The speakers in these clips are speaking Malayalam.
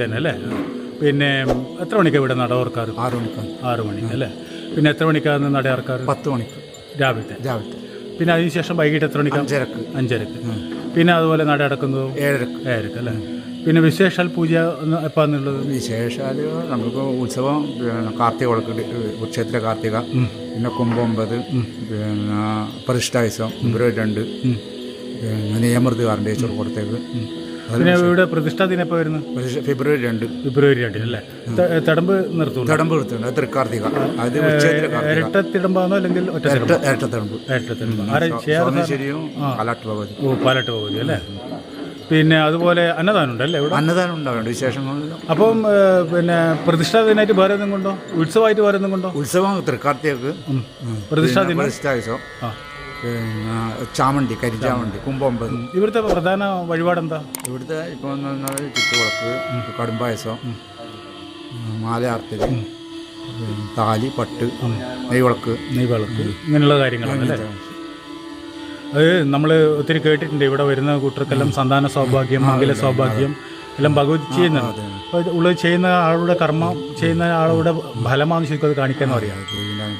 തന്നെ അല്ലേ? പിന്നെ എത്ര മണിക്കാണ് ഇവിടെ നട ഓർക്കാർ ആറ് മണിക്കാണ് ആറ് മണി അല്ലേ? പിന്നെ എത്ര മണിക്കാണ് നട ഓർക്കാർ പത്ത് മണിക്ക്. രാവിലത്തെ. രാവിലത്തെ. പിന്നെ അതിനുശേഷം വൈകിട്ട് എത്ര മണിക്കാണ് അഞ്ചരക്ക്. അഞ്ചരക്ക്. പിന്നെ അതുപോലെ നട അടക്കുന്നത്? ഏഴരക്ക്. ഏഴരക്ക് അല്ലേ? പിന്നെ വിശേഷാൽ പൂജ എപ്പാന്നുള്ളത് വിശേഷാൽ നമുക്ക് ഉത്സവം കാർത്തിക വിളക്ക് ക്ഷേത്ര കാർത്തിക പിന്നെ കുംഭൊമ്പത് പിന്നെ പ്രതിഷ്ഠായുസം ഫെബ്രുവരി രണ്ട്. പിന്നെ നിയമൃതികാരന്റെ ചുറുപ്പുറത്തേക്ക്. പിന്നെ ഇവിടെ പ്രതിഷ്ഠാ ദിനം എപ്പോൾ വരുന്നത്? ഫെബ്രുവരി രണ്ട്. ഫെബ്രുവരി രണ്ടിന് അല്ലേ? തടമ്പ് നിർത്തുന്നു തടമ്പ് അത് തൃക്കാർത്തിക. അത് ഇരട്ടത്തിടമ്പാണോ അല്ലെങ്കിൽ ഇരട്ടത്തിടമ്പ് ഇരട്ട ഇരട്ടത്തടമ്പ്. ഇരട്ട തിടമ്പ് ആരെ ചെയ്യാറുണ്ട് ശരിയും പാലാട്ട് ഭഗവതി ഓ പാലാട്ട് ഭഗവതി അല്ലേ പിന്നെ അതുപോലെ അന്നദാനം ഉണ്ട് അല്ലേ ഇവിടെ? അന്നദാനം ഉണ്ടാവുന്നുണ്ട് വിശേഷങ്ങളിലും അപ്പം പിന്നെ പ്രതിഷ്ഠാ ദിനമായിട്ട് വേറെ എന്തും കൊണ്ടോ ഉത്സവമായിട്ട് വേറെ എന്തും കൊണ്ടോ ഉത്സവം തൃക്കാർത്തിയൊക്കെ പ്രതിഷ്ഠാ ദിനം? പ്രതിഷ്ഠാ ആ. പിന്നെ ചാമണ്ടി കരിചാമണ്ടി കുംഭൊമ്പത് ഇവിടുത്തെ പ്രധാന വഴിപാട് എന്താ ഇവിടുത്തെ ഇപ്പോൾ ചുറ്റുവിളക്ക് കടുംപായസം മാലയാർത്തി താലി പട്ട് നെയ്വിളക്ക്. നെയ്വിളക്ക്. ഇങ്ങനെയുള്ള കാര്യങ്ങളാണ് അല്ലേ? അത് നമ്മൾ ഒത്തിരി കേട്ടിട്ടുണ്ട്. ഇവിടെ വരുന്ന കൂട്ടർക്കെല്ലാം സന്താന സൗഭാഗ്യം മംഗല സൗഭാഗ്യം എല്ലാം ഭഗവതി ചെയ്യുന്നുണ്ട്. അപ്പോൾ ഉള്ളത് ചെയ്യുന്ന ആളുടെ കർമ്മം ചെയ്യുന്ന ആളുടെ ഫലമാണ് ശരിക്കും അത് കാണിക്കാന്ന് പറയാം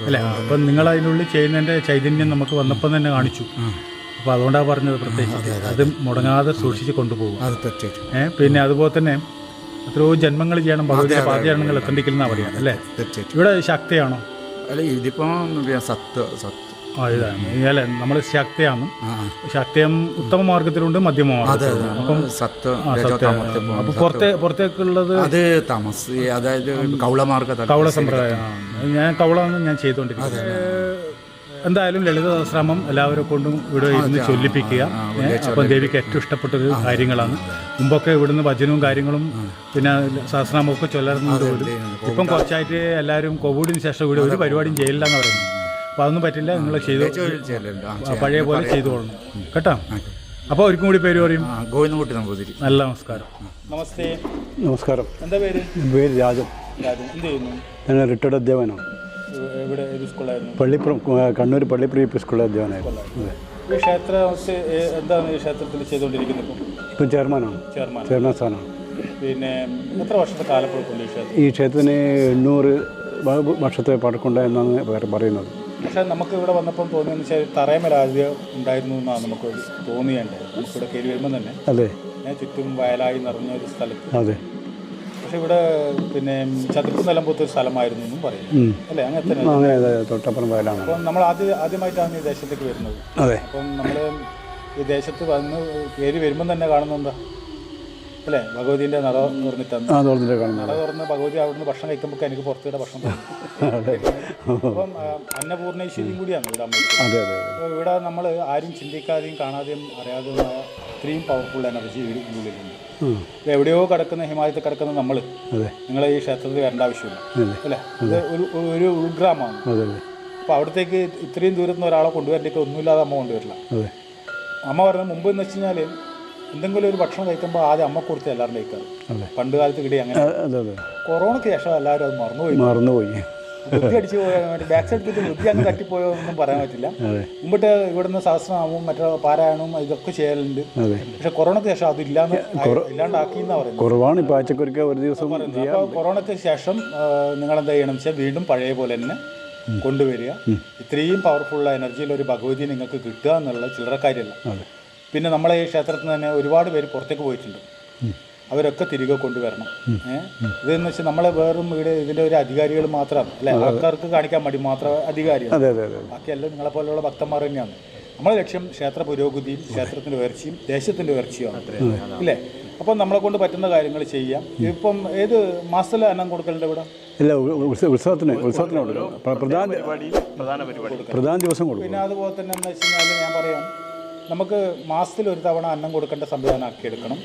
അല്ലേ? അപ്പം നിങ്ങൾ അതിനുള്ളിൽ ചെയ്യുന്നതിന്റെ ചൈതന്യം നമുക്ക് വന്നപ്പം തന്നെ കാണിച്ചു. അപ്പോൾ അതുകൊണ്ടാണ് പറഞ്ഞത് പ്രത്യേകിച്ച്. അത് മുടങ്ങാതെ സൂക്ഷിച്ച് കൊണ്ടുപോകും ഏഹ് പിന്നെ അതുപോലെ തന്നെ എത്രയോ ജന്മങ്ങൾ ചെയ്യണം ഭഗവതിയുടെ പാദചരണങ്ങൾ എത്തണ്ടിക്കലെന്നാണ് പറയാം അല്ലേ? ഇവിടെ ശക്തിയാണോ? അല്ല ഇതിപ്പം സത്വ സത്ത് ആ ഇതാണ്. അല്ലേ നമ്മൾ ശക്തിയാണ്. ശക്തിയം ഉത്തമ മാർഗത്തിലുണ്ട് മധ്യമ മാർഗത്തിലുണ്ട്. അപ്പം സത്ത് സത്യം. അപ്പൊ പുറത്തെ പുറത്തേക്കുള്ളത് അത് തമസ് അതായത് കൗളമാർഗ കൗള സമ്പ്രദായമാണ് ഞാൻ കൗളാണ് ഞാൻ ചെയ്തുകൊണ്ടിരിക്കുന്നത്. എന്തായാലും ലളിത ശ്രമം എല്ലാവരെ കൊണ്ടും ഇവിടെ ഇരുന്ന് ചൊല്ലിപ്പിക്കുക. അപ്പം ദേവിക്ക് ഏറ്റവും ഇഷ്ടപ്പെട്ടൊരു കാര്യങ്ങളാണ്. മുമ്പൊക്കെ ഇവിടുന്ന് ഭജനവും കാര്യങ്ങളും പിന്നെ സഹസ്രനാമൊക്കെ ചൊല്ലുന്നത് ഇപ്പം കുറച്ചായിട്ട് എല്ലാവരും കോവിഡിന് ശേഷം ഇവിടെ ഒരു പരിപാടിയും ചെയ്യില്ല എന്ന് പറയുന്നു. അപ്പോൾ അതൊന്നും പറ്റില്ല. നിങ്ങൾ ചെയ്തു പഴയ പോലെ ചെയ്തു ചെയ്തുകൊള്ളണം കേട്ടോ? അപ്പോൾ ഒരിക്കും കൂടി പേര് പറയും. ഗോവിന്ദൻകുട്ടി നമ്പൂതിരി. നല്ല നമസ്കാരം. നമസ്തേ. നമസ്കാരം. എന്താ പേര്? എന്റെ പേര് രാജൻ. രാജൻ. എന്ത് ചെയ്യുന്നു? ഞാൻ റിട്ടയർഡ് അധ്യാപനമാണ് ഇവിടെ സ്കൂളായിരുന്നു പള്ളിപ്പുറം കണ്ണൂർ പള്ളിപ്പുറം യു പി സ്കൂളിലെ ഈ ക്ഷേത്രത്തിൽ ഏ- എന്താണ് ഈ ക്ഷേത്രത്തിൽ ചെയ്തുകൊണ്ടിരിക്കുന്നത് ഇപ്പം? ഇപ്പം ചെയർമാനാണ്. ചെയർമാൻ ചെയർമാൻ സ്ഥാനമാണ് പിന്നെ എത്ര വർഷത്തെ കാലപ്പഴക്കമുണ്ട് ഈ ക്ഷേത്രം ഈ ക്ഷേത്രത്തിന് എണ്ണൂറ് വർഷത്തെ പഴക്കമുണ്ട് എന്നാണ് പറയുന്നത്. പക്ഷേ നമുക്ക് ഇവിടെ വന്നപ്പം തോന്നിയെന്ന് വെച്ചാൽ തറയമേൽ ആദ്യം ഉണ്ടായിരുന്നു എന്നാണ് നമുക്ക് തോന്നിയേണ്ടത്. നമുക്കിവിടെ കയറി വരുമ്പോൾ തന്നെ. അതെ. ഞാൻ ചുറ്റും വയലായി നിറഞ്ഞ ഒരു സ്ഥലത്ത്. അതെ. പക്ഷെ ഇവിടെ പിന്നെ ചതുപ്പ് നിലം പോലത്തെ ഒരു സ്ഥലമായിരുന്നു എന്നും പറയുന്നു ഉം. അല്ലേ? അങ്ങനെ തന്നെ. ആ, അങ്ങനെ തൊട്ടപ്പുറം വയലാണ്. അപ്പം നമ്മൾ ആദ്യ ആദ്യമായിട്ടാണ് ഈ ദേശത്തേക്ക് വരുന്നത്. അതെ. അപ്പം നമ്മൾ ഈ ദേശത്ത് വന്ന് കയറി വരുമ്പം തന്നെ കാണുന്നത് എന്താ? അല്ലേ? ഭഗവതിന്റെ നട തുറന്നിട്ടാണ് ആ കാണുന്നത് നട തുറന്ന് ഭഗവതി അവിടുന്ന് ഭക്ഷണം കഴിക്കുമ്പോൾ എനിക്ക് പുറത്തുകൂടെ ഭക്ഷണം അപ്പം അന്നപൂർണേശ്വരിയും കൂടിയാണ് ഇവിടെ അതെ അതെ ഇവിടെ നമ്മൾ ആരും ചിന്തിക്കാതെയും കാണാതെയും അറിയാതെ ഇത്രയും പവർഫുൾ എനർജി ഉള്ളിലുണ്ട്. എവിടെയോ കിടക്കുന്ന ഹിമാലയത്തിൽ കിടക്കുന്ന നമ്മൾ. നിങ്ങൾ ഈ ക്ഷേത്രത്തിൽ വരേണ്ട ആവശ്യമില്ല. അല്ലേ? ഇത് ഒരു ഒരു ഉൾഗ്രാമമാണ്. അതെ അപ്പോൾ അവിടത്തേക്ക് ഇത്രയും ദൂരത്തുനിന്ന് ഒരാളെ കൊണ്ടുവരേണ്ടൊക്കെ ഒന്നുമില്ലാതെ അമ്മ കൊണ്ടുവരില്ല. അമ്മ പറഞ്ഞ മുമ്പ് എന്ന് വെച്ച് കഴിഞ്ഞാൽ എന്തെങ്കിലും ഒരു ഭക്ഷണം കഴിക്കുമ്പോൾ ആദ്യം അമ്മ കൊടുത്ത് എല്ലാവരും കഴിക്കാറ്. പണ്ട് കാലത്ത് കിടി അങ്ങനെ. കൊറോണയ്ക്ക് ശേഷം എല്ലാവരും അത് മറന്നുപോയി. മറന്നുപോയി. ബുദ്ധി അടിച്ചു പോയാൽ ബാക്ക് സൈഡ് എടുത്തിട്ട് ബുദ്ധി അങ്ങ് തട്ടിപ്പോയോ ഒന്നും പറയാൻ പറ്റില്ല. മുമ്പിട്ട് ഇവിടുന്ന് സഹസ്രനാമവും മറ്റേ പാരായണവും ഇതൊക്കെ ചെയ്യലുണ്ട്. പക്ഷെ കൊറോണയ്ക്ക് ശേഷം അത് ഇല്ലാന്ന് ഇല്ലാണ്ടാക്കി എന്നാ പറയുന്നത്. കുറവാണ് ഇപ്പോൾ ഒരു ദിവസം അപ്പോൾ കൊറോണയ്ക്ക് ശേഷം നിങ്ങൾ എന്താ ചെയ്യണം വെച്ചാൽ വീണ്ടും പഴയ പോലെ തന്നെ കൊണ്ടുവരിക. ഇത്രയും പവർഫുള്ള എനർജിയിൽ ഒരു ഭഗവതി നിങ്ങൾക്ക് കിട്ടുക എന്നുള്ള ചില്ലറ കാര്യമല്ല പിന്നെ നമ്മളെ ഈ ക്ഷേത്രത്തിൽ നിന്ന് തന്നെ ഒരുപാട് പേര് പുറത്തേക്ക് പോയിട്ടുണ്ട്. അവരൊക്കെ തിരികെ കൊണ്ടുവരണം. ഏഹ് ഇതെന്ന് വെച്ചാൽ നമ്മളെ വേറും ഇവിടെ ഇതിന്റെ ഒരു അധികാരികൾ മാത്രമാണ്. അല്ലെ? ആൾക്കാർക്ക് കാണിക്കാൻ വേണ്ടി മാത്രം അധികാരിയാണ് അതെ അതെ ബാക്കിയെല്ലാം നിങ്ങളെ പോലെയുള്ള ഭക്തന്മാർ തന്നെയാണ്. നമ്മളെ ലക്ഷ്യം ക്ഷേത്ര പുരോഗതിയും ക്ഷേത്രത്തിന്റെ ഉയർച്ചയും ദേശത്തിന്റെ ഉയർച്ചയുമാണ്. അല്ലേ? അപ്പം നമ്മളെ കൊണ്ട് പറ്റുന്ന കാര്യങ്ങൾ ചെയ്യാം. ഇപ്പം ഏത് മാസത്തിൽ അന്നം കൊടുക്കലുണ്ട് ഇവിടെ? ഇല്ല ഉത്സവത്തിന് ഉത്സവത്തിന് പ്രധാന പരിപാടി പ്രധാന പ്രധാന ദിവസം കൊടുക്കും. പിന്നെ അതുപോലെ തന്നെ എന്ന് വെച്ച് കഴിഞ്ഞാൽ ഞാൻ പറയാം നമുക്ക് മാസത്തിൽ ഒരു തവണ അന്നം കൊടുക്കേണ്ട സംവിധാനം ആക്കിയെടുക്കണം.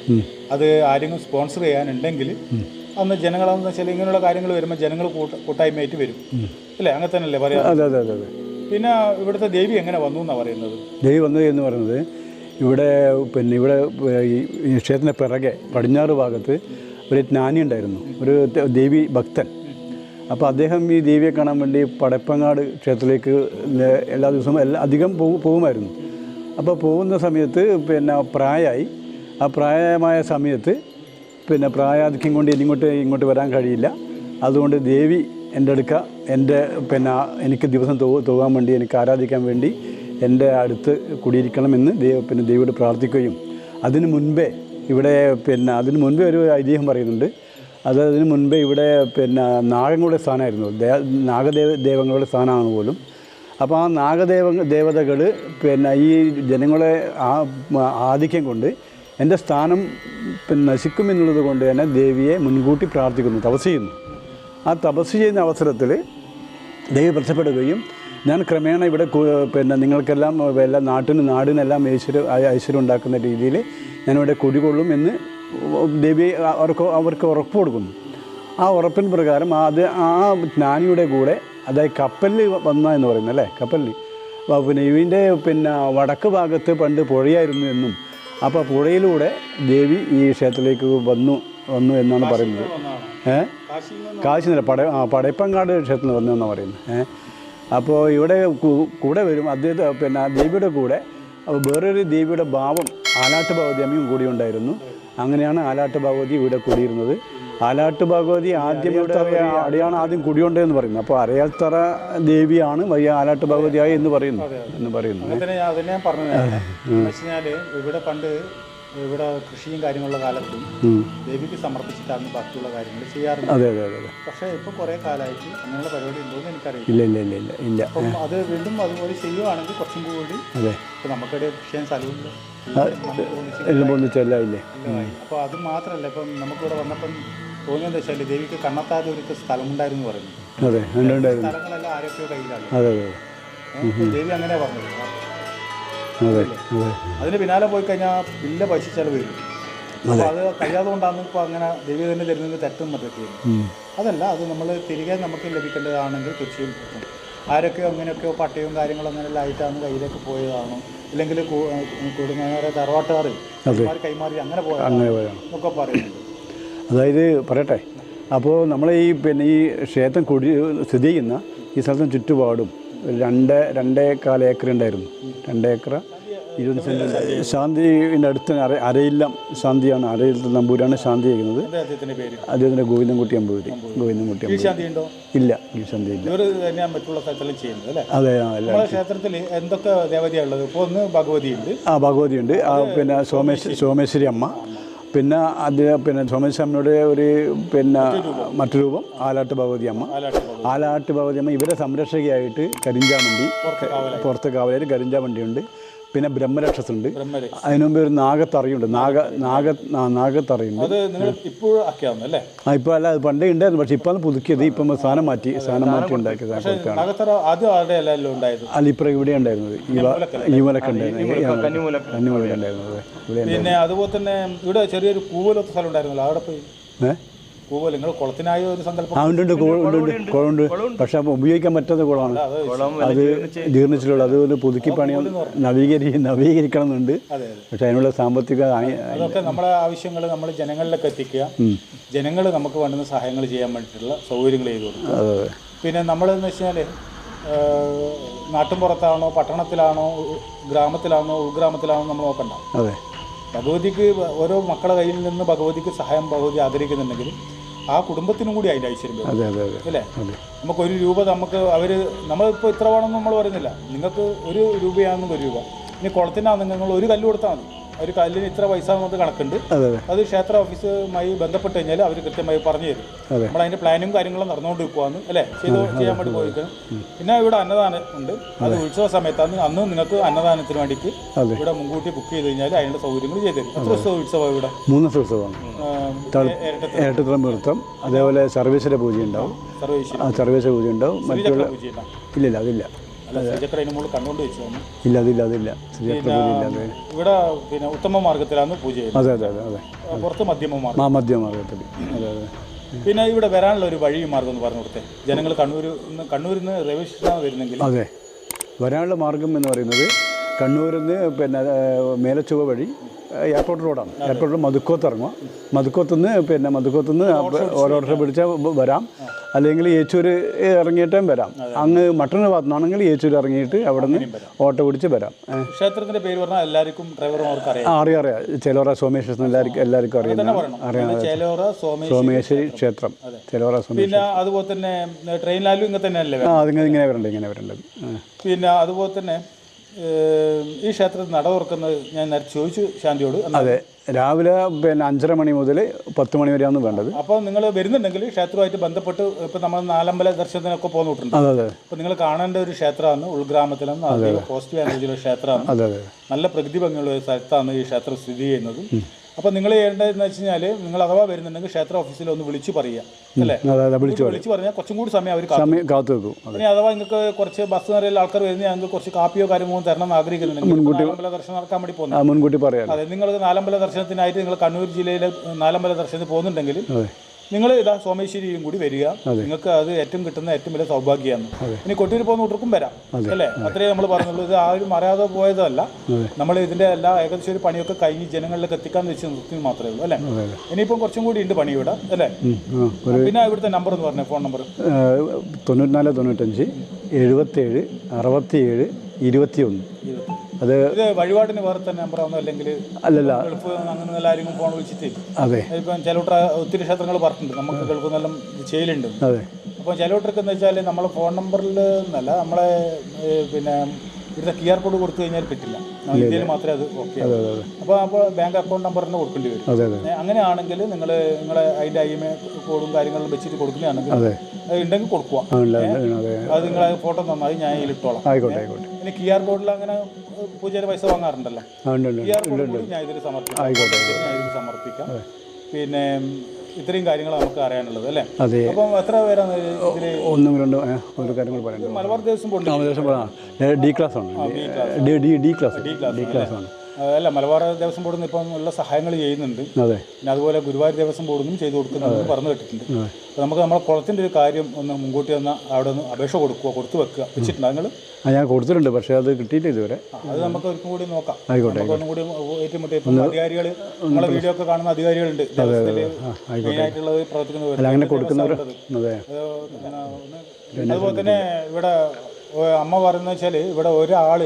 അത് ആരെങ്കിലും സ്പോൺസർ ചെയ്യാനുണ്ടെങ്കിൽ അന്ന് ജനങ്ങളെന്ന് വെച്ചാൽ ഇങ്ങനെയുള്ള കാര്യങ്ങൾ വരുമ്പോൾ ജനങ്ങൾ കൂട്ട കൂട്ടായ്മയായിട്ട് വരും. അല്ലേ? അങ്ങനെ തന്നെയല്ലേ പറയാം? അതെ അതെ അതെ അതെ. പിന്നെ ഇവിടുത്തെ ദേവി എങ്ങനെ വന്നു എന്നാണ് പറയുന്നത്? ദേവി വന്നത് എന്ന് പറയുന്നത് ഇവിടെ പിന്നെ ഇവിടെ ഈ ക്ഷേത്രത്തിന്റെ പിറകെ പടിഞ്ഞാറ് ഭാഗത്ത് ഒരു ജ്ഞാനി ഉണ്ടായിരുന്നു. ഒരു ദേവി ഭക്തൻ. അപ്പോൾ അദ്ദേഹം ഈ ദേവിയെ കാണാൻ വേണ്ടി പടപ്പങ്ങാട് ക്ഷേത്രത്തിലേക്ക് എല്ലാ ദിവസവും എല്ലാ അധികം പോകു പോകുമായിരുന്നു. അപ്പോൾ പോകുന്ന സമയത്ത് പിന്നെ പ്രായമായി ആ പ്രായമായ സമയത്ത് പിന്നെ പ്രായാധിക്യം കൊണ്ട് ഇങ്ങോട്ട് ഇങ്ങോട്ട് വരാൻ കഴിയില്ല. അതുകൊണ്ട് ദേവി എന്റെ അടുക്ക എന്റെ പിന്നെ എനിക്ക് ദിവസം തോ തോകാൻ വേണ്ടി എനിക്ക് ആരാധിക്കാൻ വേണ്ടി എന്റെ അടുത്ത് കുടിയിരിക്കണമെന്ന് ദൈവ പിന്നെ ദേവിയോട് പ്രാർത്ഥിക്കുകയും അതിനു മുൻപേ ഇവിടെ പിന്നെ അതിന് മുൻപേ ഒരു ഐതിഹ്യം പറയുന്നുണ്ട്. അത് അതിന് മുൻപേ ഇവിടെ പിന്നെ നാഗങ്ങളുടെ സ്ഥാനമായിരുന്നു. നാഗദേവ ദേവങ്ങളുടെ സ്ഥാനമാണ് പോലും. അപ്പോൾ ആ നാഗദേവ ദേവതകൾ പിന്നെ ഈ ജനങ്ങളെ ആ ആധിക്യം കൊണ്ട് എന്റെ സ്ഥാനം പിന്നെ നശിക്കുമെന്നുള്ളത് കൊണ്ട് തന്നെ ദേവിയെ മുൻകൂട്ടി പ്രാർത്ഥിക്കുന്നു തപസ് ചെയ്യുന്നു. ആ തപസ് ചെയ്യുന്ന അവസരത്തിൽ ദേവി പ്രത്യപ്പെടുകയും ഞാൻ ക്രമേണ ഇവിടെ പിന്നെ നിങ്ങൾക്കെല്ലാം എല്ലാ നാട്ടിന് നാടിനെല്ലാം ഐശ്വര്യം ഐശ്വര്യം ഉണ്ടാക്കുന്ന രീതിയിൽ ഞാനിവിടെ കുടികൊള്ളും എന്ന് ദേവി അവർക്ക് അവർക്ക് ഉറപ്പ് കൊടുക്കുന്നു. ആ ഉറപ്പിൻ പ്രകാരം അത് ആ ജ്ഞാനിയുടെ കൂടെ അതായത് കപ്പലിൽ വന്ന എന്ന് പറയുന്നത് അല്ലേ? കപ്പലിൽ. അപ്പോൾ പിന്നെ ഇതിന്റെ പിന്നെ വടക്ക് ഭാഗത്ത് പണ്ട് പുഴയായിരുന്നു എന്നും അപ്പോൾ പുഴയിലൂടെ ദേവി ഈ ക്ഷേത്രത്തിലേക്ക് വന്നു വന്നു എന്നാണ് പറയുന്നത്. ഏ? കാശി നില പട ആ പടയപ്പങ്ങാട് ക്ഷേത്രത്തിൽ വന്നു എന്നാണ് പറയുന്നത്. ഏ? അപ്പോൾ ഇവിടെ കൂടെ വരും അദ്ദേഹത്തെ പിന്നെ ദേവിയുടെ കൂടെ വേറൊരു ദേവിയുടെ ഭാവം ആലാട്ട് ഭഗവതി അമ്മയും കൂടി ഉണ്ടായിരുന്നു. അങ്ങനെയാണ് ആലാട്ട് ഭഗവതി ഇവിടെ കൂടിയിരുന്നത്. ആലാട്ട് ഭഗവതി ആദ്യം ഇവിടെ അടിയാണ് ആദ്യം കുടിയുണ്ടെന്ന് പറയുന്നത്. അപ്പോൾ അരയാൽത്തറ ദേവിയാണ് വലിയ ആലാട്ട് ഭഗവതിയായി എന്ന് പറയുന്നു എന്ന് പറയുന്നു. അതിനെ ഞാൻ ഇവിടെ പണ്ട് ഇവിടെ കൃഷിയും കാര്യങ്ങളുള്ള കാലത്തും ദേവിക്ക് സമർപ്പിച്ചിട്ടാണ് ബാക്കിയുള്ള കാര്യങ്ങൾ ചെയ്യാറുണ്ട് അതെ അതെ അതെ പക്ഷേ ഇപ്പൊ കുറെ കാലമായിട്ട് അങ്ങനെയുള്ള പരിപാടി ഉണ്ടോയെന്ന് എനിക്കറിയില്ല. ഇല്ല ഇല്ല ഇല്ല ഇല്ല ഇല്ല. അപ്പം അത് വീണ്ടും അതുപോലെ ചെയ്യുവാണെങ്കിൽ കുറച്ചും കൂടി അതെ. ഇപ്പൊ നമുക്കിടെ കൃഷിയും സ്ഥലമില്ല എല്ലാം ഒന്നിച്ചല്ല ഇല്ലേ? ഇല്ലതായി. അപ്പോൾ അത് മാത്രമല്ല ഇപ്പം നമുക്കിവിടെ വന്നപ്പം തോന്നിയെന്ന് വെച്ചാൽ ദേവിക്ക് കണ്ണത്താതെ ഒരു സ്ഥലമുണ്ടായിരുന്നു പറഞ്ഞു അതെ ഉണ്ട് സ്ഥലങ്ങളെല്ലാം ആരൊക്കെയോ കയ്യിലാണ്. അതെ അതെ ദേവി അങ്ങനെ പറഞ്ഞത്. അതെ അതെ. അതിന് പിന്നാലെ പോയി കഴിഞ്ഞാൽ വലിയ പൈസ ചെലവ് വരും. അപ്പോൾ അത്. കഴിയാതെ കൊണ്ടാണ് ഇപ്പോൾ അങ്ങനെ ദേവി തന്നെ തരുന്നതിന് തെറ്റും മറ്റൊക്കെ. അതല്ല അത് നമ്മൾ തിരികെ നമുക്ക് ലഭിക്കേണ്ടതാണെങ്കിൽ തീർച്ചയായും കിട്ടും. ആരൊക്കെ അങ്ങനെയൊക്കെ പട്ടയവും കാര്യങ്ങളും അങ്ങനെയുള്ള ആയിട്ടാണ് കയ്യിലേക്ക് പോയതാണോ? ഇല്ലെങ്കിൽ കൊടുങ്ങാറെ തറവാട്ടുകാർ കൈമാറി അങ്ങനെ പോയതാണോ? എന്നൊക്കെ പറയുന്നുണ്ട്. അതായത് പറയട്ടെ അപ്പോൾ നമ്മൾ ഈ പിന്നെ ഈ ക്ഷേത്രം കുടി സ്ഥിതി ചെയ്യുന്ന ഈ സ്ഥലത്തിന് ചുറ്റുപാടും രണ്ട് രണ്ടേ കാൽ ഏക്കർ ഉണ്ടായിരുന്നു. രണ്ട് ഏക്കർ ഇരുപത് സെന്റ് ശാന്തിന്റെ അടുത്ത് അര അരയില്ലം ശാന്തിയാണ്. അരയില്ലം നമ്പൂരാണ് ശാന്തി ചെയ്യുന്നത്. അദ്ദേഹത്തിന്റെ ഗോവിന്ദൻകുട്ടി അമ്പൂരി. ഗോവിന്ദൻകുട്ടി ഉണ്ടോ? ഇല്ല ഈ ശാന്തി ഇല്ല. മറ്റുള്ള ചെയ്യുന്നത് അതെ അല്ല ക്ഷേത്രത്തിൽ എന്തൊക്കെ ദേവതയാണ് ഉള്ളത്? ഇപ്പോൾ ഒന്ന് ഭഗവതി ഉണ്ട് ആ ഭഗവതിയുണ്ട്. ആ പിന്നെ സോമേശ്വരി സോമേശ്വരി അമ്മ. പിന്നെ അത് പിന്നെ സോമേശ്വരി ഒരു പിന്നെ മറ്റു രൂപം. ആലാട്ട് ഭഗവതി അമ്മ. ആലാട്ട് ഭഗവതി ആലാട്ട് ഭഗവതി അമ്മ ഇവരെ സംരക്ഷകയായിട്ട് കരിഞ്ചാമണ്ടി പുറത്ത് കാവലായിട്ട് കരിഞ്ചാമണ്ടിയുണ്ട്. പിന്നെ ബ്രഹ്മരക്ഷസുണ്ട്. ബ്രഹ്മര് അതിനുമുമ്പ് ഒരു നാഗത്തറിയുണ്ട്. നാഗ നാഗ നാഗത്തറിയുണ്ട്. ആ ഇപ്പോൾ അല്ല അത് പണ്ടേ ഉണ്ടായിരുന്നു. പക്ഷെ ഇപ്പൊ അത് പുതുക്കിയത്. ഇപ്പം സ്ഥാനം മാറ്റി സ്ഥാനം മാറ്റി. ഉണ്ടാക്കിയത് അല്ല ഇപ്പം ഇവിടെ ഉണ്ടായിരുന്നത്. ഈ മൂലക്ക് ഉണ്ടായിരുന്നു കന്നിമൂലക്ക്. ഉണ്ടായിരുന്നത്. ഇവിടെ പിന്നെ അതുപോലെ തന്നെ ഇവിടെ ചെറിയൊരു കൂവലത്തെ സ്ഥലം ഉണ്ടായിരുന്നല്ലോ. അവിടെ പോയി. ഏ? കൂവൽ നിങ്ങൾ കുളത്തിനായ ഒരു സങ്കല്പം. ആ ഉണ്ട് ഉണ്ട് കുളം ഉണ്ട് ഉണ്ട് കുളമുണ്ട്. പക്ഷെ അപ്പോൾ ഉപയോഗിക്കാൻ പറ്റുന്ന കുളമാണ്. അത് ജീർണിച്ചിട്ടുള്ള അത് ഒരു പുതുക്കി പണി നവീകരി നവീകരിക്കണം എന്നുണ്ട് അതെ അതെ. പക്ഷെ അതിനുള്ള സാമ്പത്തിക അതൊക്കെ നമ്മുടെ ആവശ്യങ്ങൾ നമ്മൾ ജനങ്ങളിലേക്ക് എത്തിക്കുക. ജനങ്ങൾ നമുക്ക് വേണ്ടുന്ന സഹായങ്ങൾ ചെയ്യാൻ വേണ്ടിയിട്ടുള്ള സൗകര്യങ്ങൾ ചെയ്തു കൊടുക്കുക. പിന്നെ നമ്മളെന്ന് വെച്ചാൽ നാട്ടിൻ പുറത്താണോ പട്ടണത്തിലാണോ ഗ്രാമത്തിലാണോ ഉൾഗ്രാമത്തിലാണോ നമ്മൾ നോക്കണ്ട. അതെ. ഭഗവതിക്ക് ഓരോ മക്കളുടെ കയ്യിൽ നിന്ന് ഭഗവതിക്ക് സഹായം ഭഗവതി ആഗ്രഹിക്കുന്നുണ്ടെങ്കിൽ ആ കുടുംബത്തിനും കൂടി അതിന്റെ ഐശ്വര്യം അല്ലേ? നമുക്ക് ഒരു രൂപ നമുക്ക് അവർ നമ്മളിപ്പോൾ ഇത്ര വേണമെന്ന് നമ്മൾ പറയുന്നില്ല. നിങ്ങൾക്ക് ഒരു രൂപയാണെന്ന് ഒരു രൂപ. ഇനി കുളത്തിനാണ് നിങ്ങൾ ഒരു കല്ല് കൊടുത്താൽ മതി. ഒരു കല്ലിന് ഇത്ര പൈസ നമുക്ക് കണക്കുണ്ട്. അതെ ക്ഷേത്ര ഓഫീസുമായി ബന്ധപ്പെട്ട് കഴിഞ്ഞാൽ അവർ കൃത്യമായി പറഞ്ഞു തരും. നമ്മൾ അതിന്റെ പ്ലാനും കാര്യങ്ങളും നടന്നുകൊണ്ട് നിൽക്കുവാന്ന് അല്ലേ? ചെയ്ത് ചെയ്യാൻ വേണ്ടി പോയിരിക്കണം പിന്നെ ഇവിടെ അന്നദാനം ഉണ്ട്. അത് ഉത്സവ സമയത്താണ്. അന്ന് നിങ്ങൾക്ക് അന്നദാനത്തിന് വേണ്ടിയിട്ട് ഇവിടെ മുൻകൂട്ടി ബുക്ക് ചെയ്ത് കഴിഞ്ഞാൽ അതിന്റെ സൗകര്യങ്ങൾ ചെയ്തു തരും. എത്ര ദിവസം ഉത്സവം ഇവിടെ? മൂന്ന് ദിവസം നൃത്തം അതേപോലെ സർവീസിന്റെ പൂജ ഉണ്ടാവും സർവീസ് പൂജ ഉണ്ടാവും മറ്റുള്ള ഇല്ലില്ല അതില്ല. ഇല്ല അതില്ല അതില്ല. ഇവിടെ പിന്നെ ഉത്തമ മാർഗത്തിലാണ് പൂജ അതെ അതെ അതെ അതെ. പുറത്ത് മധ്യമ മാർഗം. മാ മധ്യമാർഗത്തിൽ അതെ അതെ. പിന്നെ ഇവിടെ വരാനുള്ള ഒരു വഴി മാർഗം എന്ന് പറഞ്ഞു കൊടുത്തേ. ജനങ്ങൾ കണ്ണൂർ കണ്ണൂരിൽ നിന്ന് റെയിൽവേ സ്റ്റേഷനാണ് വരുന്നെങ്കിൽ അതെ. വരാനുള്ള മാർഗം എന്ന് പറയുന്നത് കണ്ണൂരിൽ നിന്ന് പിന്നെ മേലച്ചുവ വഴി എയർപോർട്ട് റോഡാണ് എയർപോർട്ടിൽ മധുക്കോത്ത് ഇറങ്ങുക മധുക്കോത്ത് നിന്ന് പിന്നെ മധുക്കോത്ത് നിന്ന് ഓരോരുത്തർ പിടിച്ചാൽ വരാം. അല്ലെങ്കിൽ ഏച്ചൂർ ഇറങ്ങിയിട്ടും വരാം. അങ്ങ് മട്ടന്നൂർ ഭാഗത്തു നിന്നാണെങ്കിൽ ഏച്ചൂർ ഇറങ്ങിയിട്ട് അവിടെ നിന്ന് ഓട്ടോ പിടിച്ച് വരാം. ക്ഷേത്രത്തിന്റെ ക്ഷേത്രത്തിന്റെ പേര് പറഞ്ഞാൽ എല്ലാവർക്കും ഡ്രൈവർമാർക്ക് അറിയാം. അറിയാം ചിലോറ സോമേശ്വരൻ എല്ലാവർക്കും എല്ലാവർക്കും അറിയാം അറിയാം. സോമേശ്വരി ക്ഷേത്രം. ചേലോറ സോമേശ്വരി അതുപോലെ തന്നെ ട്രെയിനിലായാലും ഇങ്ങനെ തന്നെയല്ലേ ആ അതിങ്ങനെ ഇങ്ങനെ വരണ്ടേ ഇങ്ങനെ വരേണ്ടത് പിന്നെ അതുപോലെ തന്നെ ഈ ക്ഷേത്രത്തിൽ നട തുറക്കുന്നത് ഞാൻ നേരത്തെ ചോദിച്ചു ശാന്തിയോട് അതെ രാവിലെ പിന്നെ അഞ്ചര മണി മുതൽ പത്ത് മണി വരെയാണ് വേണ്ടത്. അപ്പോൾ നിങ്ങൾ വരുന്നുണ്ടെങ്കിൽ ക്ഷേത്രവുമായിട്ട് ബന്ധപ്പെട്ട് ഇപ്പം നമ്മൾ നാലമ്പല ദർശനത്തിനൊക്കെ പോകുന്നിട്ടുണ്ട് അതെ അതെ. അപ്പോൾ നിങ്ങൾ കാണേണ്ട ഒരു ക്ഷേത്രമാണ് ഉൾഗ്രാമത്തിലാണ് അതീവ പോസിറ്റീവ് ക്ഷേത്രമാണ്. അതെ അതെ. നല്ല പ്രകൃതി ഭംഗിയുള്ള ഒരു സ്ഥലത്താണ് ഈ ക്ഷേത്രം സ്ഥിതി ചെയ്യുന്നത്. അപ്പോൾ നിങ്ങൾ ചെയ്യേണ്ടതെന്ന് വെച്ച് കഴിഞ്ഞാൽ നിങ്ങൾ അഥവാ വരുന്നുണ്ടെങ്കിൽ ക്ഷേത്ര ഓഫീസിൽ ഒന്ന് വിളിച്ച് പറയുക അല്ലേ? വിളിച്ചു വിളിച്ച് പറഞ്ഞാൽ കുറച്ചും കൂടി സമയം അവർ സമയം കാത്തു വെക്കും ഇനി അഥവാ നിങ്ങൾക്ക് കുറച്ച് ബസ് നിറയിൽ ആൾക്കാർ വരുന്ന ഞങ്ങൾക്ക് കുറച്ച് കാപ്പിയോ കാര്യമോ തരണം എന്ന് ആഗ്രഹിക്കുന്നുണ്ടെങ്കിൽ നാലമ്പല ദർശനം നടക്കാൻ വേണ്ടി പോകുന്നു. ആ മുൻകൂട്ടി പറയാം അതെ നിങ്ങൾ നാലമ്പല ദർശനത്തിനായിട്ട് നിങ്ങൾ കണ്ണൂർ ജില്ലയിലെ നാലമ്പല ദർശനത്തിന് പോകുന്നുണ്ടെങ്കിൽ നിങ്ങൾ ഇതാ സോമേശ്വരിയും കൂടി വരിക. നിങ്ങൾക്ക് അത് ഏറ്റവും കിട്ടുന്ന ഏറ്റവും വലിയ സൗഭാഗ്യമാണ്. ഇനി കൊട്ടിയൂർ പോകുന്ന കൂട്ടർക്കും വരാം അല്ലേ? അത്രേ നമ്മൾ പറഞ്ഞുള്ളൂ. ഇത് ആരും അറിയാതെ പോയതല്ല. നമ്മൾ ഇതിന്റെ എല്ലാ ഏകദേശം ഒരു പണിയൊക്കെ കഴിഞ്ഞ് ജനങ്ങളിലേക്ക് എത്തിക്കാൻ വെച്ച് നിർത്തി മാത്രമേ ഉള്ളൂ അല്ലേ? ഇനിയിപ്പം കുറച്ചും കൂടി ഉണ്ട് പണി ഇവിടെ അല്ലേ? പിന്നെ ഇവിടുത്തെ നമ്പർ എന്ന് പറഞ്ഞ ഫോൺ നമ്പർ തൊണ്ണൂറ്റിനാല് തൊണ്ണൂറ്റഞ്ച് എഴുപത്തേഴ് അറുപത്തിയേഴ് ഇരുപത്തിയൊന്ന്. അത് വഴിപാടിന് വേറെ തന്നെ നമ്പറാണോ അല്ലെങ്കിൽ അല്ലല്ല. അങ്ങനെ ആരെങ്കിലും ഫോൺ വിളിച്ചിട്ട്. അതെ. ഇപ്പം ചിലവട്ട ഒത്തിരി ക്ഷേത്രങ്ങൾ പറഞ്ഞിട്ടുണ്ട്. നമുക്ക് ഗൾഫ് നല്ല ചെയ്യലുണ്ട്. അതെ. ചിലവട്ടർക്ക് എന്ന് വെച്ചാൽ നമ്മളെ ഫോൺ നമ്പറിൽ എന്നല്ല നമ്മളെ പിന്നെ ഇവിടുത്തെ ക്യു ആർ കോഡ് കൊടുത്തു കഴിഞ്ഞാൽ പറ്റില്ല. ഇന്ത്യയിൽ മാത്രമേ അത് ഓക്കെ അപ്പോൾ അപ്പോൾ ബാങ്ക് അക്കൗണ്ട് നമ്പർ തന്നെ കൊടുക്കേണ്ടി വരും. അങ്ങനെയാണെങ്കിൽ നിങ്ങൾ നിങ്ങളെ അതിന്റെ ഐ എം എ കോഡും കാര്യങ്ങളും വെച്ചിട്ട് കൊടുക്കുകയാണെങ്കിൽ അതെ. ഉണ്ടെങ്കിൽ കൊടുക്കുക. അതെ. നിങ്ങളെ ഫോട്ടോ നന്നായി ഞാൻ ഇട്ടോളാം. പിന്നെ ഇനി ക്യു ആർ കോഡിൽ അങ്ങനെ പൂജയുടെ പൈസ വാങ്ങാറുണ്ടല്ലോ. ക്യു ആർ കോഡ് ഞാൻ ഇതിൽ സമർപ്പിക്കാം. ഞാൻ ഇതിൽ സമർപ്പിക്കാം. പിന്നെ ഇത്രയും കാര്യങ്ങൾ നമുക്ക് അറിയാനുള്ളത് അല്ലേ? അതെ. അപ്പം എത്ര പേരാണ് ഇതിൽ ഒന്നും രണ്ടും ഒരു കാര്യങ്ങൾ പറയാനുണ്ട് മലബാർ ദേവസ്വം ബോർഡ് പറയാം ഡി ക്ലാസ്. ആണ് ഡി ക്ലാസ്. ഡി ക്ലാസ് ആണ് അല്ല മലബാർ ദേവസ്വം ബോർഡിൽ നിന്ന് ഇപ്പം ഉള്ള സഹായങ്ങൾ ചെയ്യുന്നുണ്ട്. അതെ. പിന്നെ അതുപോലെ ഗുരുവായൂർ ദേവസ്വം ബോർഡിൽ നിന്നും ചെയ്തു കൊടുക്കുന്നുണ്ടെന്ന് പറഞ്ഞു കേട്ടിട്ടുണ്ട്. അപ്പോൾ നമുക്ക് നമ്മുടെ കുളത്തിന്റെ ഒരു കാര്യം ഒന്ന് മുൻകൂട്ടി വന്ന അവിടെ ഒന്ന് അപേക്ഷ കൊടുക്കുക കൊടുത്തു വെക്കുക. വെച്ചിട്ടുണ്ട് നിങ്ങൾ? ആ ഞാൻ കൊടുത്തിട്ടുണ്ട് പക്ഷേ അത് കിട്ടിയില്ല ഇതുവരെ. അത് നമുക്ക് ഒരിക്കലും കൂടി നോക്കാം. ആയിക്കോട്ടെ ഒന്നും കൂടി ഏറ്റുമുട്ടി ഇപ്പം അധികാരികൾ നമ്മളെ വീഡിയോ ഒക്കെ കാണുന്ന അധികാരികളുണ്ട്. മെയിനായിട്ടുള്ളത് പ്രവർത്തിക്കുന്നവർ അങ്ങനെ കൊടുക്കുന്നവർ അതെ. അതുപോലെ തന്നെ ഇവിടെ അമ്മ പറയുന്നത് വെച്ചാൽ ഇവിടെ ഒരാൾ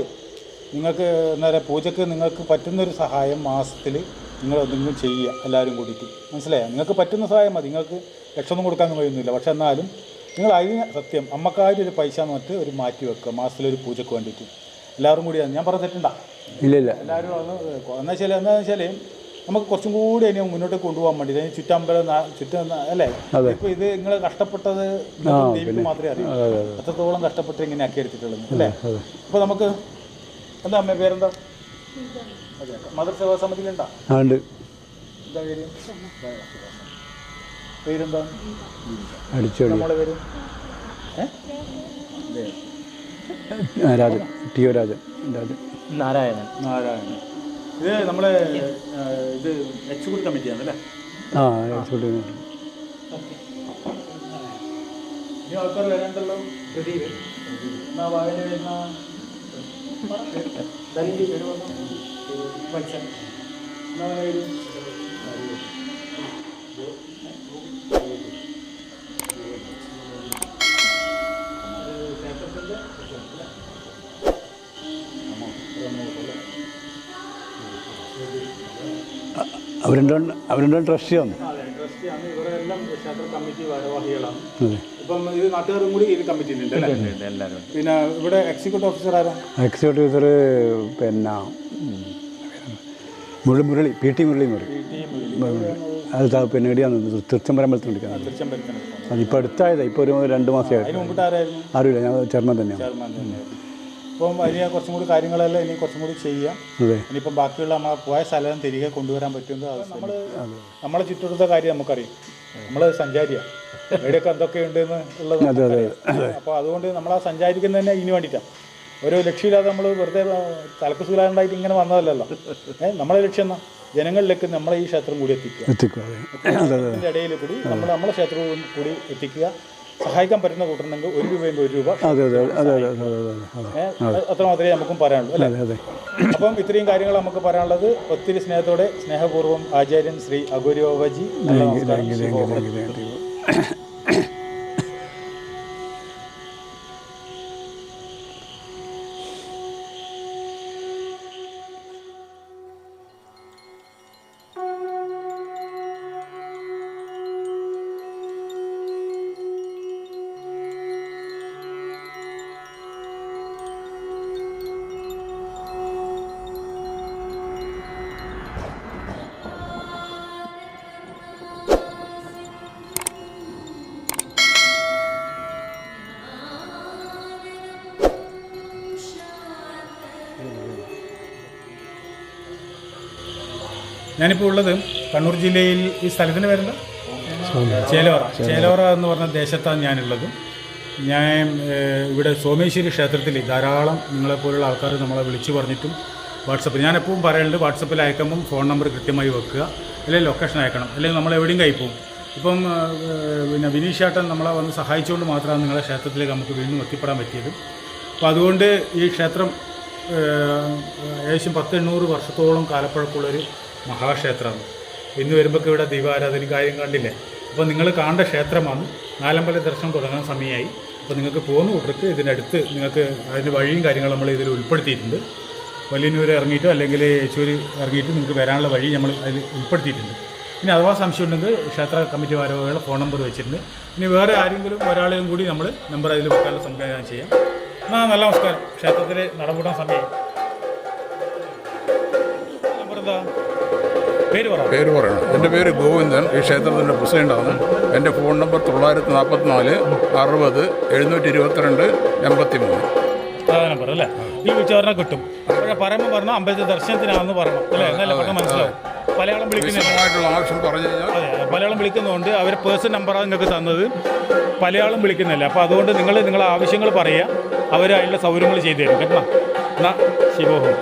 നിങ്ങൾക്ക് എന്താ പറയുക പൂജക്ക് നിങ്ങൾക്ക് പറ്റുന്നൊരു സഹായം മാസത്തിൽ നിങ്ങൾ എന്തെങ്കിലും ചെയ്യുക എല്ലാവരും കൂടിയിട്ട്. മനസ്സിലായോ? നിങ്ങൾക്ക് പറ്റുന്ന സഹായം മതി. നിങ്ങൾക്ക് ലക്ഷമൊന്നും കൊടുക്കാൻ കഴിയുന്നില്ല. പക്ഷെ എന്നാലും നിങ്ങൾ അതിന് സത്യം അമ്മക്കാരുടെ ഒരു പൈസ എന്ന് പറഞ്ഞിട്ട് ഒരു മാറ്റി വെക്കുക മാസത്തിലൊരു പൂജയ്ക്ക് വേണ്ടിയിട്ട്. എല്ലാവരും കൂടിയാണ് ഞാൻ പറഞ്ഞ തെറ്റുണ്ടാ? ഇല്ല ഇല്ല. എല്ലാവരും ഒന്ന് എന്താ വെച്ചാൽ എന്താണെന്ന് വെച്ചാൽ നമുക്ക് കുറച്ചും കൂടി അതിനെ മുന്നോട്ട് കൊണ്ടുപോകാൻ വേണ്ടി അതിന് ചുറ്റമ്പലം ചുറ്റം അല്ലേ? ഇപ്പൊ ഇത് നിങ്ങൾ കഷ്ടപ്പെട്ടത് ദൈവത്തിന് മാത്രമേ അറിയൂ. അത്രത്തോളം അതെ കഷ്ടപ്പെട്ട് ഇങ്ങനെ ആക്കി എടുത്തിട്ടുള്ളത് അല്ലേ? അപ്പൊ നമുക്ക് എന്താ അമ്മ പേരെന്താ? മദർ സേവാ സമിതിയിലുണ്ടാ ഉണ്ട്. എന്താ പേര്? പേരെന്താ? അടിച്ചു നമ്മളെ പേര്? Rajan. T O Rajan. Rajan. Narayanan. Narayanan. ഇത് നമ്മളെ ഇത് എക്സിക്യൂട്ടീവ് കമ്മിറ്റിയാണ് അല്ലേ? ആ എക്സിക്യൂട്ടീവ് ഇനി ആൾക്കാർ വരാണ്ടല്ലോ? എന്നാ വായന വരുന്ന പറഞ്ഞു വത്സൻ എന്നാ പേര് അവരുണ്ടോ അവരുണ്ടോ ട്രസ്റ്റിയാണ് അതെ ക്ഷേത്ര കമ്മിറ്റി ഭാരവാഹികളാണ്. ഇപ്പം ഇത് നാട്ടുകാരും കൂടി ഈ കമ്മിറ്റിയിലുണ്ട് അല്ലേ? എല്ലാവരും പിന്നെ ഇവിടെ എക്സിക്യൂട്ടീവ് ഓഫീസർ ആരാ? എക്സിക്യൂട്ടീവ് ഓഫീസർ പിന്നെ മുരളി മുരളി പി ടി മുരളി മുരളി. അത് പിന്നെ എവിടെയാണ് തൃച്ചംബരമ്പലത്തിൽ തിരുച്ചമ്പരത്തിന് അതിപ്പോൾ അടുത്തായത് ഇപ്പോൾ ഒരു രണ്ട് മാസമായിട്ട് അതിന് മുമ്പിട്ട് ആരായിരുന്നു? അറിയില്ല ഞാൻ ചെയർമാൻ തന്നെയാണ്. അപ്പം അതിന് കുറച്ചും കൂടി കാര്യങ്ങളെല്ലാം ഇനി കുറച്ചും കൂടി ചെയ്യാം. അതെ. ഇനിയിപ്പം ബാക്കിയുള്ള നമ്മളെ പോയ സ്ഥലം തിരികെ കൊണ്ടുവരാൻ പറ്റുമെന്ന് നമ്മൾ നമ്മളെ ചുറ്റുവട്ടത്തെ കാര്യം നമുക്കറിയാം. നമ്മൾ സഞ്ചാരിയാണ് എവിടെയൊക്കെ എന്തൊക്കെയുണ്ടെന്ന് ഉള്ളത് നമുക്കറിയാം. അപ്പോൾ അതുകൊണ്ട് നമ്മൾ ആ സഞ്ചാരിക്കുന്നതന്നെ ഇതിന് വേണ്ടിയിട്ടാണ് ഒരു ലക്ഷ്യമില്ലാതെ നമ്മൾ വെറുതെ തലക്കുസുലാണ്ടായിട്ട് ഇങ്ങനെ വന്നതല്ലല്ലോ. ഏഹ് നമ്മളെ ലക്ഷ്യം എന്നാ? ജനങ്ങളിലേക്ക് നമ്മളെ ഈ ക്ഷേത്രം കൂടി എത്തിക്കുക. എത്തിക്കുക. ഇടയിൽ കൂടി നമ്മൾ നമ്മളെ ക്ഷേത്രവും കൂടി എത്തിക്കുക. സഹായിക്കാൻ പറ്റുന്ന കൂട്ടുണ്ടെങ്കിൽ ഒരു രൂപയെങ്കിൽ ഒരു രൂപ. അതെ അതെ അതെ അതെ അതെ അതെ അതെ അത്ര മാത്രമേ നമുക്കും പറയാനുള്ളൂ അല്ലേ? അതെ അതെ. അപ്പം ഇത്രയും കാര്യങ്ങൾ നമുക്ക് പറയാനുള്ളത് ഒത്തിരി സ്നേഹത്തോടെ സ്നേഹപൂർവം ആചാര്യൻ ശ്രീ അഗുരി ബാബാജി. നമസ്കാരം. ഞാനിപ്പോൾ ഉള്ളത് കണ്ണൂർ ജില്ലയിൽ ഈ സ്ഥലത്തിന് പേരെന്താ? ചേലോറ. ചേലോറ എന്ന് പറഞ്ഞ ദേശത്താണ് ഞാനുള്ളത്. ഞാൻ ഇവിടെ സോമേശ്വരി ക്ഷേത്രത്തിൽ ധാരാളം നിങ്ങളെപ്പോലുള്ള ആൾക്കാർ നമ്മളെ വിളിച്ചു പറഞ്ഞിട്ടും വാട്സപ്പിൽ ഞാൻ എപ്പോഴും പറയുന്നുണ്ട് വാട്സപ്പിൽ അയക്കുമ്പം ഫോൺ നമ്പർ കൃത്യമായി വെക്കുക. അല്ലെങ്കിൽ ലൊക്കേഷൻ അയക്കണം. അല്ലെങ്കിൽ നമ്മൾ എവിടെയും കൈപ്പോവും ഇപ്പം പിന്നെ വിനീഷേട്ടൻ നമ്മളെ വന്ന് സഹായിച്ചുകൊണ്ട് മാത്രമാണ് നിങ്ങളെ ക്ഷേത്രത്തിലേക്ക് നമുക്ക് വീണ്ടും എത്തിപ്പെടാൻ പറ്റിയത്. അപ്പോൾ അതുകൊണ്ട് ഈ ക്ഷേത്രം ഏകദേശം പത്ത് എണ്ണൂറ് വർഷത്തോളം കാലപ്പഴക്കമുള്ളൊരു മഹാക്ഷേത്രമാണ് ഇന്ന് വരുമ്പോൾ ഇവിടെ ദീപാരാധന കാര്യം കണ്ടില്ലേ? അപ്പോൾ നിങ്ങൾ കാണേണ്ട ക്ഷേത്രമാണ്. നാലമ്പല ദർശനം തുടങ്ങാൻ സമയമായി. അപ്പോൾ നിങ്ങൾക്ക് പോകുന്ന കൂട്ടർക്ക് ഇതിനടുത്ത് നിങ്ങൾക്ക് അതിന്റെ വഴിയും കാര്യങ്ങളും നമ്മൾ ഇതിൽ ഉൾപ്പെടുത്തിയിട്ടുണ്ട്. വലിയന്നൂർ ഇറങ്ങിയിട്ടോ അല്ലെങ്കിൽ യേച്ചൂർ ഇറങ്ങിയിട്ട് നിങ്ങൾക്ക് വരാനുള്ള വഴി നമ്മൾ അതിൽ ഉൾപ്പെടുത്തിയിട്ടുണ്ട്. ഇനി അഥവാ സംശയം ഉണ്ടെങ്കിൽ ക്ഷേത്ര കമ്മിറ്റി ഭാരവാഹികളുടെ ഫോൺ നമ്പർ വെച്ചിട്ടുണ്ട്. ഇനി വേറെ ആരെങ്കിലും ഒരാളെയും കൂടി നമ്മൾ നമ്പർ അതിൽ വെക്കാനുള്ള സംവിധാനം ചെയ്യാം. എന്നാൽ നല്ല നമസ്കാരം. ക്ഷേത്രത്തിൽ നടപൂട്ടാൻ സമയം. നമ്പർ എന്താ? പേര് പറ. പേര് പറയണം. എന്റെ പേര് ഗോവിന്ദൻ. ഈ ക്ഷേത്രത്തിന്റെ പ്രസിഡന്റാണ് എന്റെ ഫോൺ നമ്പർ തൊള്ളായിരത്തി നാൽപ്പത്തിനാല് അറുപത് എഴുന്നൂറ്റി ഇരുപത്തിരണ്ട് എൺപത്തി മൂന്ന് നമ്പർ അല്ലേ? ഈ വിളിച്ചവരെ കിട്ടും. പക്ഷേ പറയുമ്പോൾ പറഞ്ഞു അമ്പലത്തിൽ ദർശനത്തിനാണെന്ന് പറയണം. അല്ലേ? എന്നല്ലേ പെട്ടെന്ന് മനസ്സിലാവും. മലയാളം വിളിക്കുന്നില്ല വിശദമായിട്ടുള്ള ആവശ്യം പറഞ്ഞു കഴിഞ്ഞാൽ അതെ മലയാളം വിളിക്കുന്നതുകൊണ്ട് അവർ പേഴ്സൺ നമ്പറാണ് നിങ്ങൾക്ക് തന്നത്. മലയാളം വിളിക്കുന്നില്ല അപ്പോൾ അതുകൊണ്ട് നിങ്ങൾ നിങ്ങളെ ആവശ്യങ്ങൾ പറയുക. അവർ അതിന്റെ സൗകര്യങ്ങൾ ചെയ്തു തരും. കേട്ടോ. എന്നാ ശിവോഹം.